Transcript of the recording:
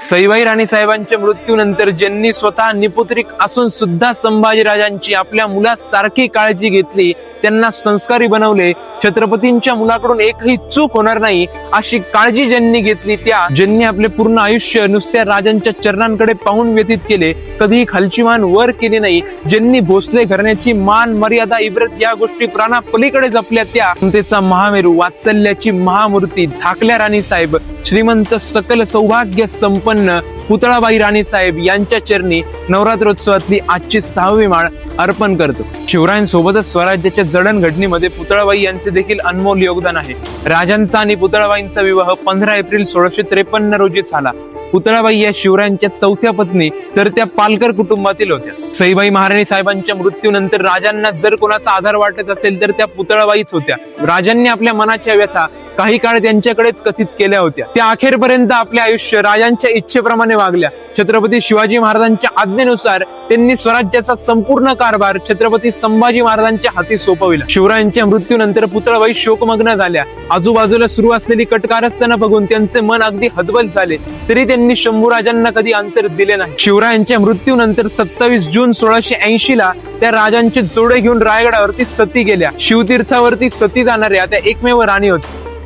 सईबाई राणी साहेबांच्या मृत्यूनंतर ज्यांनी स्वतः निपुत्रिक असून सुद्धा संभाजीराजांची आपल्या मुलासारखी काळजी घेतली त्यांना संस्कारी बनवले छत्रपतींच्या मुलाकडून एकही चूक होणार नाही अशी काळजी ज्यांनी घेतली त्या ज्यांनी आपले पूर्ण आयुष्य नुसत्या राजांच्या चरणांकडे पाहून व्यतीत केले कधीही खालची मान वर केली नाही. ज्यांनी भोसले घराण्याची मान मर्यादा इब्रत या गोष्टी प्राणापलीकडे जपल्या त्या समतेचा महामेरू वात्सल्याची महामूर्ती धाकल्या राणी साहेब श्रीमंत सकल सौभाग्य संपन्न पुतळाबाई राणी साहेब यांच्या चरणी नवरात्रोत्सवातली आजची सहावी माळ अर्पण करतो. शिवरायांसोबतच स्वराज्याच्या जडणघडणीमध्ये पुतळाबाई यांचे यांचे देखील अनमोल योगदान आहे. राजांचा आणि पुतळाबाईंचा विवाह पंधरा एप्रिल सोळाशे त्रेपन्न रोजी झाला. पुतळाबाई या शिवरायांच्या चौथ्या पत्नी तर त्या पालकर कुटुंबातील होत्या. सईबाई महाराणी साहेबांच्या मृत्यूनंतर राजांना जर कोणाचा आधार वाटत असेल तर त्या पुतळाबाईच होत्या. राजांनी आपल्या मनाच्या व्यथा काही काळ त्यांच्याकडेच कथित केल्या होत्या. त्या अखेरपर्यंत आपले आयुष्य राजांच्या इच्छेप्रमाणे वागल्या. छत्रपती शिवाजी महाराजांच्या आज्ञेनुसार त्यांनी स्वराज्याचा संपूर्ण कारभार छत्रपती संभाजी महाराजांच्या हाती सोपविला. शिवरायांच्या मृत्यूनंतर पुतळाबाई शोकमग्न झाल्या. आजूबाजूला सुरू असलेली कटकारस्थानं बघून त्यांचे मन अगदी हतबल झाले. तरी त्यांनी शंभूराजांना कधी अंतर दिले नाही. शिवरायांच्या मृत्यूनंतर सत्तावीस जून सोळाशे ऐंशी ला त्या राजांचे जोडे घेऊन रायगडावरती सती गेल्या. शिवतीर्थावरती सती जाणाऱ्या त्या एकमेव राणी होत्या.